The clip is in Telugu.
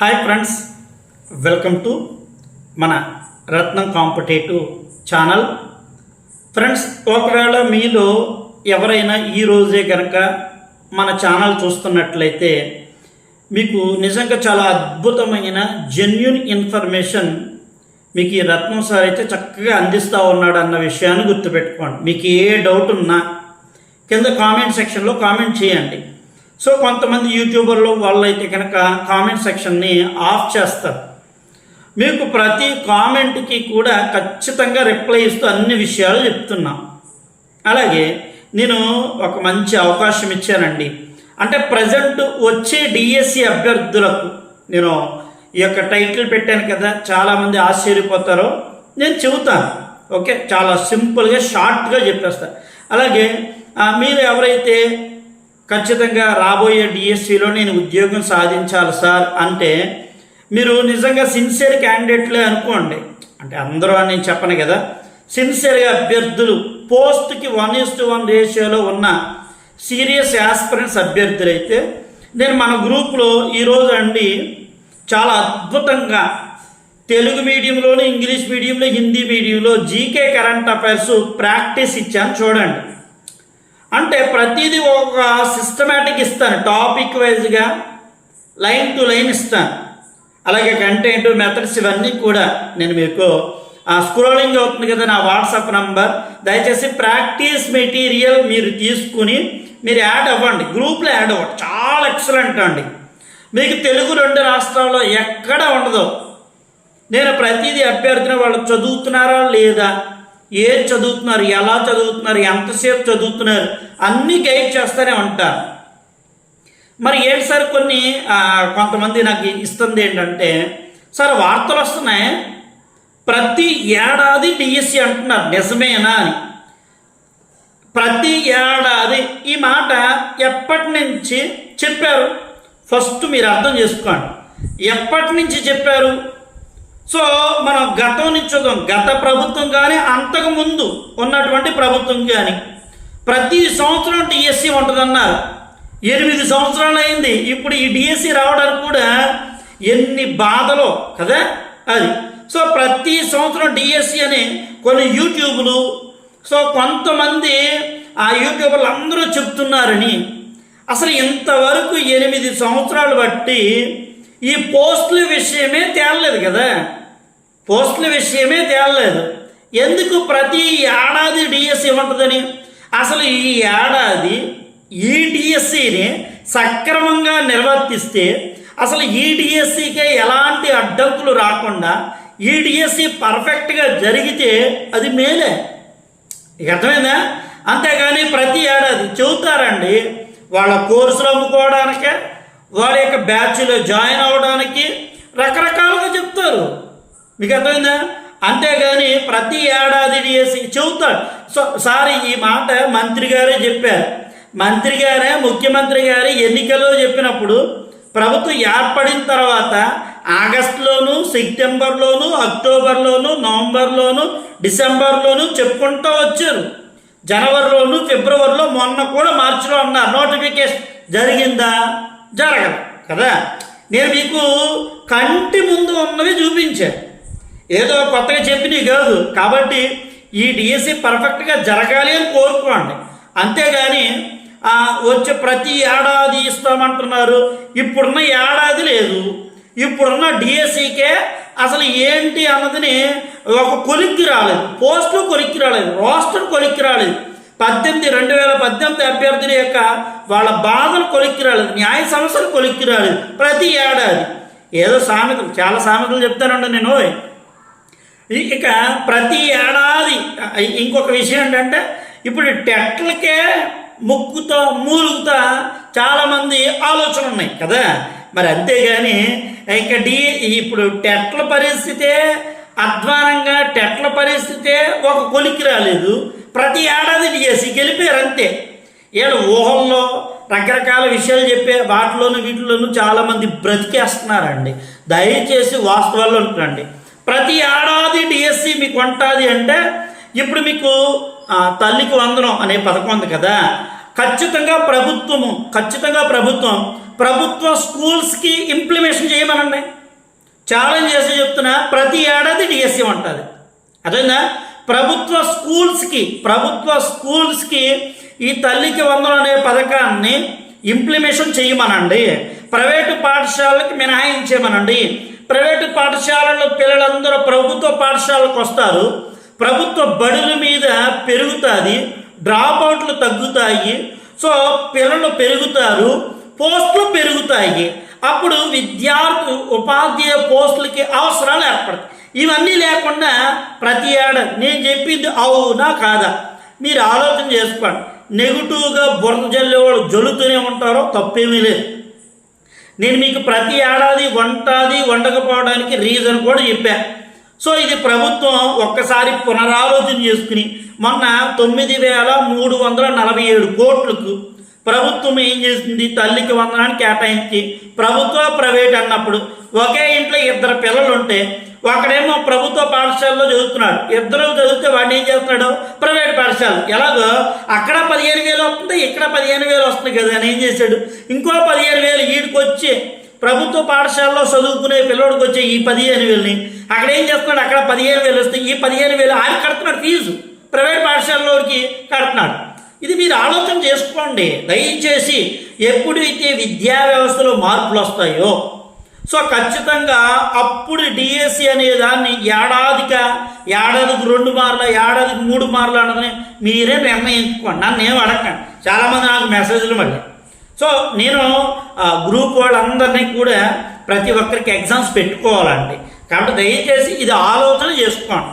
హాయ్ ఫ్రెండ్స్ వెల్కమ్ టు మన రత్నం కాంపిటేటివ్ ఛానల్. ఫ్రెండ్స్ ఒకవేళ మీలో ఎవరైనా ఈ రోజే కనుక మన ఛానల్ చూస్తున్నట్లయితే మీకు నిజంగా చాలా అద్భుతమైన జెన్యున్ ఇన్ఫర్మేషన్ మీకు ఈ రత్నం సార్ అయితే చక్కగా అందిస్తూ ఉన్నాడు అన్న విషయాన్ని గుర్తుపెట్టుకోండి. మీకు ఏ డౌట్ ఉన్నా కింద కామెంట్ సెక్షన్లో కామెంట్ చేయండి. సో కొంతమంది యూట్యూబర్లు వాళ్ళైతే కనుక కామెంట్ సెక్షన్ని ఆఫ్ చేస్తారు. మీకు ప్రతి కామెంట్కి కూడా ఖచ్చితంగా రిప్లై ఇస్తూ అన్ని విషయాలు చెప్తున్నా. అలాగే నేను ఒక మంచి అవకాశం ఇచ్చానండి. అంటే ప్రజెంట్ వచ్చే డిఎస్సి అభ్యర్థులకు నేను ఈ యొక్క టైటిల్ పెట్టాను కదా చాలామంది ఆశ్చర్యపోతారో నేను చెబుతాను. ఓకే? చాలా సింపుల్గా షార్ట్గా చెప్పేస్తాను అలాగే మీరు ఎవరైతే ఖచ్చితంగా రాబోయే డిఎస్సిలో నేను ఉద్యోగం సాధించాలి సార్ అంటే మీరు నిజంగా సిన్సియర్ క్యాండిడేట్లే అనుకోండి. అంటే అందరూ అని నేను చెప్పను కదా. సిన్సియర్గా అభ్యర్థులు పోస్ట్కి వన్ ఈస్ టు వన్ రేషియోలో ఉన్న సీరియస్ యాస్పిరెంట్స్ అభ్యర్థులైతే నేను మన గ్రూప్లో ఈరోజు అండి చాలా అద్భుతంగా తెలుగు మీడియంలోనే ఇంగ్లీష్ మీడియంలో హిందీ మీడియంలో జీకే కరెంట్ అఫైర్స్ ప్రాక్టీస్ ఇచ్చాను చూడండి. అంటే ప్రతిదీ ఒక సిస్టమేటిక్ ఇస్తాను టాపిక్ వైజ్గా లైన్ టు లైన్ ఇస్తాను. అలాగే కంటెంట్ మెథడ్స్ ఇవన్నీ కూడా నేను మీకు స్క్రోలింగ్ అవుతుంది కదా నా వాట్సాప్ నంబర్ దయచేసి ప్రాక్టీస్ మెటీరియల్ మీరు తీసుకుని మీరు యాడ్ అవ్వండి. గ్రూప్లో యాడ్ అవ్వండి. చాలా ఎక్సలెంట్ అండి. మీకు తెలుగు రెండు రాష్ట్రాల్లో ఎక్కడ ఉండదు. నేను ప్రతిదీ అభ్యర్థిని వాళ్ళు చదువుతున్నారా లేదా? ఏం చదువుతున్నారు ఎలా చదువుతున్నారు ఎంతసేపు చదువుతున్నారు అన్నీ గైడ్ చేస్తూనే ఉంటారు. మరి ఏంటి సార్ కొన్ని కొంతమంది నాకు ఇస్తుంది ఏంటంటే సార్ వార్తలు వస్తున్నాయి. ప్రతి ఏడాది డిఎస్సి అంటున్నారు నిజమేనా అని. ప్రతి ఏడాది ఈ మాట ఎప్పటి నుంచి చెప్పారు? ఫస్ట్ మీరు అర్థం చేసుకోండి. ఎప్పటి నుంచి చెప్పారు? సో మనం గతం నుంచి చూద్దాం. గత ప్రభుత్వం కానీ అంతకు ముందు ఉన్నటువంటి ప్రభుత్వం కానీ ప్రతి సంవత్సరం డిఎస్సి ఉంటుందన్నారు. ఎనిమిది సంవత్సరాలు అయింది. ఇప్పుడు ఈ డిఎస్సి రావడానికి కూడా ఎన్ని బాధలో కదా అది. సో ప్రతి సంవత్సరం డిఎస్సి అని కొన్ని యూట్యూబ్లు సో కొంతమంది ఆ యూట్యూబర్లు అందరూ చెప్తున్నారని అసలు ఇంతవరకు ఎనిమిది సంవత్సరాలు బట్టి ఈ పోస్టుల విషయమే తేలలేదు కదా. పోస్టుల విషయమే తేలలేదు. ఎందుకు ప్రతి ఏడాది డిఎస్సి ఉంటుందని అసలు ఈ ఏడాది ఈ డిఎస్సిని సక్రమంగా నిర్వర్తిస్తే అసలు ఈ డిఎస్సికే ఎలాంటి అడ్డంకులు రాకుండా ఈ డిఎస్సి పర్ఫెక్ట్గా జరిగితే అది మేలే. అర్థమైందా? అంతేగాని ప్రతి ఏడాది చెబుతారండి వాళ్ళ కోర్సులు అమ్ముకోవడానికే వారి యొక్క బ్యాచ్లో జాయిన్ అవ్వడానికి రకరకాలుగా చెప్తారు. మీకు అర్థమైందా? అంతేగాని ప్రతి ఏడాది చేసి చెబుతాడు. సో సార్ ఈ మాట మంత్రి గారే చెప్పారు. మంత్రి గారే ముఖ్యమంత్రి గారి ఎన్నికల్లో చెప్పినప్పుడు ప్రభుత్వం ఏర్పడిన తర్వాత ఆగస్టులోను సెప్టెంబర్లోను అక్టోబర్లోను నవంబర్లోను డిసెంబర్లోను చెప్పుకుంటూ వచ్చారు. జనవరిలోను ఫిబ్రవరిలో మొన్న కూడా మార్చిలో అన్నారు. నోటిఫికేషన్ జరిగిందా? జరగదు కదా? నేను మీకు కంటి ముందు ఉన్నవి చూపించాను ఏదో కొత్తగా చెప్పినవి కాదు. కాబట్టి ఈ డిఎస్సి పర్ఫెక్ట్గా జరగాలి అని కోరుకోండి. అంతేగాని వచ్చే ప్రతి ఏడాది ఇస్తామంటున్నారు. ఇప్పుడున్న ఏడాది లేదు. ఇప్పుడున్న డిఎస్సికే అసలు ఏంటి అన్నదిని ఒక కొలిక్కి రాలేదు. పోస్టులు కొలిక్కి రాలేదు. రోస్టర్ కొలిక్కి రాలేదు. పద్దెనిమిది రెండు వేల పద్దెనిమిది అభ్యర్థుల యొక్క వాళ్ళ బాధలు కొలిక్కి రాలేదు న్యాయ సమస్యలు కొలిక్కి రాలేదు ప్రతి ఏడాది. ఏదో సామెతలు చాలా సామెతలు చెప్తానండి నేను. ఇక ప్రతి ఏడాది ఇంకొక విషయం ఏంటంటే ఇప్పుడు టెట్లకే ముక్కుతో మూలుగుతా చాలామంది ఆలోచనలు ఉన్నాయి కదా. మరి అంతేగాని ఇంకా డి ఇప్పుడు టెట్ల పరిస్థితే అధ్వానంగా టెట్ల పరిస్థితే ఒక కొలికి రాలేదు. ప్రతి ఏడాది చేసి గెలిపారు అంతే. వీళ్ళు ఊహంలో రకరకాల విషయాలు చెప్పే వాటిలోను వీటిలోనూ చాలామంది బ్రతికేస్తున్నారండి. దయచేసి వాస్తవాల్లో ఉంటుందండి ప్రతి ఏడాది డిఎస్సి మీకు ఉంటుంది అంటే ఇప్పుడు మీకు తల్లికి వందనం అనే పథకం ఉంది కదా. ఖచ్చితంగా ప్రభుత్వము ఖచ్చితంగా ప్రభుత్వం ప్రభుత్వ స్కూల్స్కి ఇంప్లిమేషన్ చేయమనండి. ఛాలెంజ్ చేసి చెప్తున్నా ప్రతి ఏడాది డిఎస్సి ఉంటుంది అదేనా ప్రభుత్వ స్కూల్స్కి ప్రభుత్వ స్కూల్స్కి ఈ తల్లికి వందలు అనే పథకాన్ని ఇంప్లిమేషన్ చేయమనండి. ప్రైవేటు పాఠశాలకి మినహాయించేమనండి. ప్రైవేటు పాఠశాలలో పిల్లలందరూ ప్రభుత్వ పాఠశాలకు వస్తారు. ప్రభుత్వ బడుల మీద పెరుగుతుంది డ్రాప్ అవుట్లు తగ్గుతాయి. సో పిల్లలు పెరుగుతారు పోస్టులు పెరుగుతాయి. అప్పుడు విద్యార్థులు ఉపాధ్యాయ పోస్టులకి అవసరాలు ఏర్పడతాయి. ఇవన్నీ లేకుండా ప్రతి ఏడాది నేను చెప్పింది అవునా కాదా? మీరు ఆలోచన చేసుకోండి. నెగిటివ్గా బురద జల్లేవాళ్ళు జల్లుతూనే ఉంటారో తప్పేమీ లేదు. నేను మీకు ప్రతి ఏడాది వంటది వండకపోవడానికి రీజన్ కూడా చెప్పా. సో ఇది ప్రభుత్వం ఒక్కసారి పునరాలోచన చేసుకుని మొన్న తొమ్మిది వేల మూడు వందల నలభై ఏడు కోట్లకు ప్రభుత్వం ఏం చేసింది? తల్లికి వందనాన్ని కేటాయించి ప్రభుత్వ ప్రైవేట్ అన్నప్పుడు ఒకే ఇంట్లో ఇద్దరు పిల్లలు ఉంటే ఒకడేమో ప్రభుత్వ పాఠశాలలో చదువుతున్నాడు. ఇద్దరు చదివితే వాడిని ఏం చేస్తున్నాడు? ప్రైవేట్ పాఠశాల. ఎలాగో? అక్కడ పదిహేను వేలు వస్తుంది ఇక్కడ పదిహేను వేలు వస్తుంది కదా అని ఏం చేశాడు? ఇంకో పదిహేను వేలు వీడికి వచ్చి ప్రభుత్వ పాఠశాలలో చదువుకునే పిల్లోడికి వచ్చే ఈ పదిహేను వేలని అక్కడ ఏం చేస్తున్నాడు? అక్కడ పదిహేను వేలు వస్తే ఈ పదిహేను వేలు ఆయన కడుతున్నాడు ఫీజు. ప్రైవేట్ పాఠశాలలోకి కడుతున్నాడు. ఇది మీరు ఆలోచన చేసుకోండి. దయచేసి ఎప్పుడైతే విద్యా వ్యవస్థలో మార్పులు వస్తాయో సో ఖచ్చితంగా అప్పుడు డిఎస్సి అనే దాన్ని ఏడాదిక ఏడాదికి రెండు మార్ల ఏడాదికి మూడు మార్లు అన్నదని మీరే నిర్ణయించుకోండి. నన్ను ఏం అడగండి చాలామంది నాకు మెసేజ్లు మళ్ళీ. సో నేను గ్రూప్ వాళ్ళందరినీ కూడా ప్రతి ఒక్కరికి ఎగ్జామ్స్ పెట్టుకోవాలండి. కాబట్టి దయచేసి ఇది ఆలోచన చేసుకోండి.